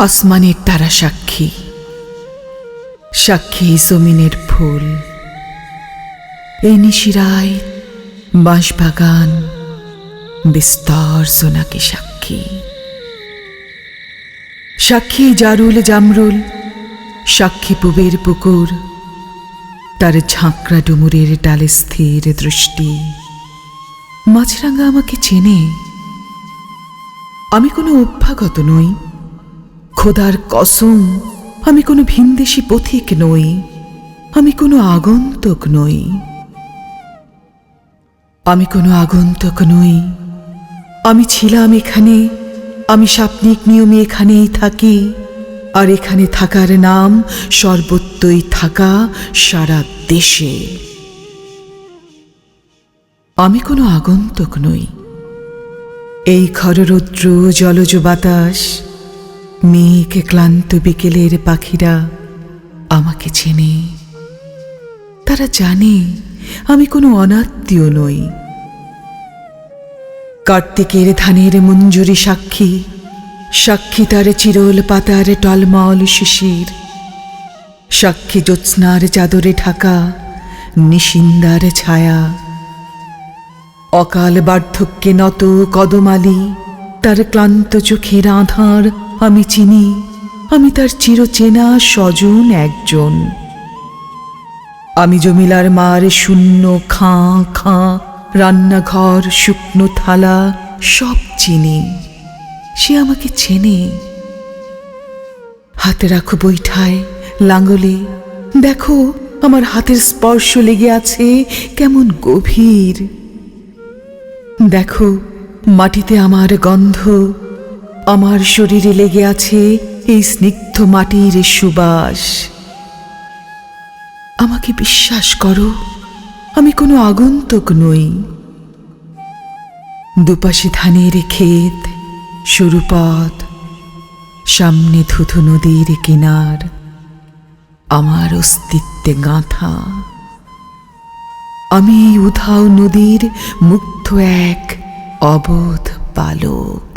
আসমানের তারা সাক্ষী সাক্ষী জমিনের ফুল। এই নিশিরায় বাঁশবাগান, বিস্তর জোনাকি সাক্ষী। সাক্ষী জারুল জামরুল, সাক্ষী পুবের পুকুর, তার ঝাঁকড়া ডুমুরের ডালে স্থির দৃষ্টি। মাছরাঙ্গা আমাকে চেনে। আমি কোনো অভ্যাগত নই। খোদার কসম, আমি কোনো ভিনদেশি পথিক নই, আমি কোনো আগন্তুক নই। আমি কোনো আগন্তুক নই, আমি ছিলাম এখানে, আমি সাপ্নিক নিয়মে এখানেই থাকি, আর এখানে থাকার নাম সর্বত্রই থাকা সারা দেশে। আমি কোনো আগন্তুক নই। এই খররৌদ্র জলজ বাতাস মেঘ ক্লান্ত বিকেলের পাখিরা আমাকে চেনে। তারা জানে আমি কোনো অনাত্মীয় নই। কার্তিকের ধানের মঞ্জুরি সাক্ষী সাক্ষী তার চিরল পাতার টলমল শিশির। সাক্ষী জ্যোৎস্নার চাদরে ঢাকা নিশিন্দার ছায়া। অকাল বার্ধক্যে নত কদমালি, তার ক্লান্ত চোখের আধার আমি চিনি, আমি তার চিরচেনা স্বজন একজন। আমি জমিলার মার শূন্য খাঁ খাঁ, রান্নাঘর, শুকনো থালা, সব চিনি। সে আমাকে চেনে। হাতে রাখো বৈঠায় লাঙ্গলে দেখো, আমার হাতের স্পর্শ লেগে আছে কেমন গভীর। দেখো, মাটিতে আমার গন্ধ আমার শরীরে লেগে আছে এই স্নিগ্ধ মাটির সুবাস। আমাকে বিশ্বাস করো, আমি কোনো আগন্তুক নই। দুপাশে ধানের ক্ষেত সরু পথ সামনে থুথু নদীর কিনার, আমার অস্তিত্বে গাঁথা। আমি উধাও নদীর মুগ্ধ এক অবোধ বালক।